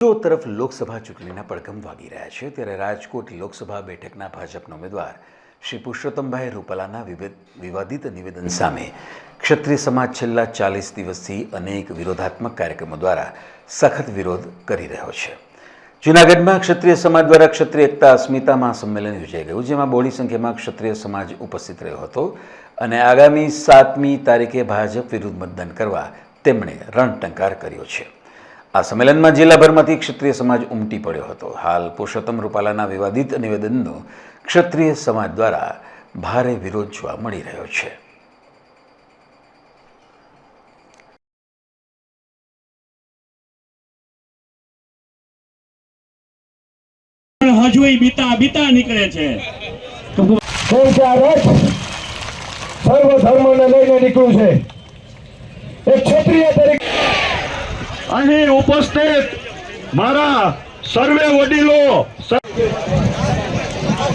જો તરફ લોકસભા ચૂંટણીના પડઘમ વાગી રહ્યા છે, ત્યારે રાજકોટ લોકસભા બેઠકના ભાજપના ઉમેદવાર શ્રી પુરુષોત્તમભાઈ રૂપાલાના વિવાદિત નિવેદન સામે ક્ષત્રિય સમાજ છેલ્લા ચાલીસ દિવસથી અનેક વિરોધાત્મક કાર્યક્રમો દ્વારા સખત વિરોધ કરી રહ્યો છે. જૂનાગઢમાં ક્ષત્રિય સમાજ દ્વારા ક્ષત્રિય એકતા અસ્મિતા મહાસંમેલન યોજાઈ ગયું, જેમાં બહોળી સંખ્યામાં ક્ષત્રિય સમાજ ઉપસ્થિત રહ્યો હતો અને આગામી સાતમી તારીખે ભાજપ વિરુદ્ધ મતદાન કરવા તેમણે રણટંકાર કર્યો છે. આ સંમેલનમાં જિલ્લાભરમાંથી ક્ષત્રિય સમાજ ઉમટી પડ્યો હતો. હાલ પુરુષોત્તમ રૂપાલાના વિવાદિત નિવેદનનો ક્ષત્રિય સમાજ દ્વારા ભારે વિરોધ જોવા મળી રહ્યો છે. હજુ બીતા બીતા નીકળે છે. સર્વ ધર્મને લઈને નીકળ્યું છે. એક ક્ષત્રિય અહીં ઉપસ્થિત મારા સર્વે વડીલો